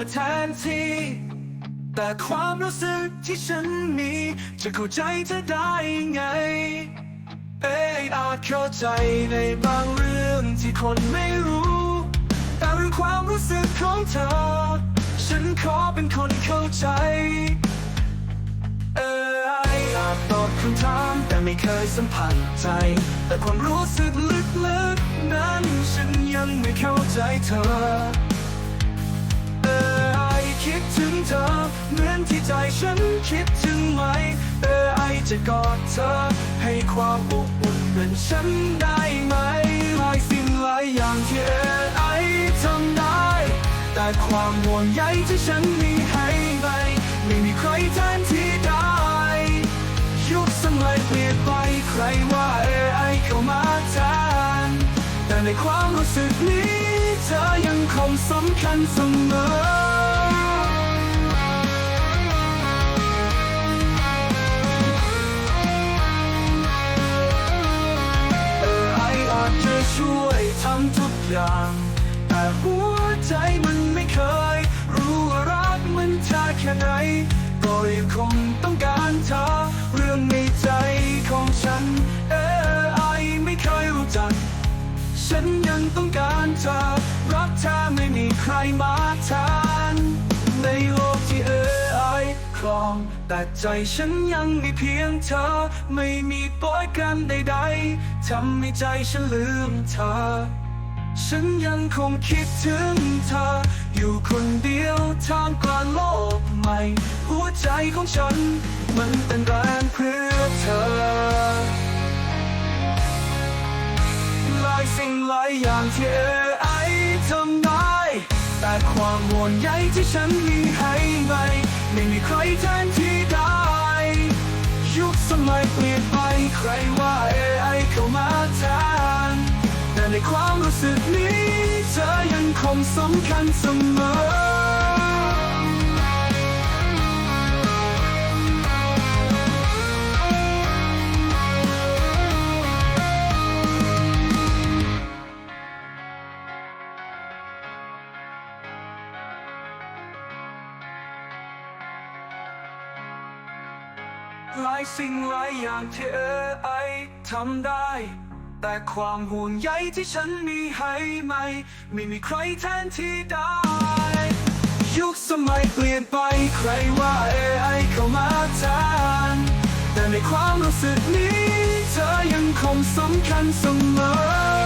าแทนที่ แต่ความรู้สึกที่ฉันมี จะเข้าใจเธอได้งไง เอ้ยอาจเข้าใจในบางเรื่องที่คนไม่รู้ แต่เรื่องความรู้สึกของเธอ ฉันขอเป็นคนเข้าใจ เอออาจตอบคำถามแต่ไม่เคยสัมผัสใจ แต่ความรู้สึกลึกๆนั้น ฉันยังไม่เข้าใจเธอ คิดถึงไหม เออไอจะกอดเธอ ให้ความอบอุ่นเหมือนฉันได้ไหมหลายสิ่งหลายอย่างที่เออไอทำได้ แต่ความห่วงใยที่ฉันมีให้ไปไม่มีใครแทนที่ได้ยุคสมัยเปลี่ยนไปใครว่าเออไอเข้ามาแทนแต่ในความรู้สึกนี้เธอยังคงสำคัญเสมอ ช่วยทำทุกอย่าง แต่หัวใจมันไม่เคย รู้ว่ารักมันเธอแค่ไหน ก็ยังคงต้องการเธอ เรื่องในใจของฉัน เออไอไม่เคยรู้จัก ฉันยังต้องการเธอ รักเธอไม่มีใครมาแทนในโลกที่เออไอครอง แต่ใจฉันยังมีเพียงเธอ ไม่มีปอยกันใดๆ ทำให้ใจฉันลืมเธอ ฉันยังคงคิดถึงเธอ อยู่คนเดียวท่ามกลางโลกใหม่ หัวใจของฉัน มันเต้นแรงเพื่อเธอ หลายสิ่งหลายอย่างที่เออไอทำได้ แต่ความห่วงใยที่ฉันมีให้ไม่ไม่มีใครแทน ไม่เปลี่ยนไปใครว่าเออไอเข้ามาแทนแต่ในความรู้สึกนี้ เธอยังคงสำคัญเสมอ หลายสิ่งหลายอย่างที่เออไอทำได้ แต่ความห่วงใยที่ฉันมีให้ไม่ไม่มีใครแทนที่ได้ ยุคสมัยเปลี่ยนไปใครว่าเอไอเข้ามาแทนแต่ในความรู้สึกนี้ เธอยังคงสำคัญเสมอ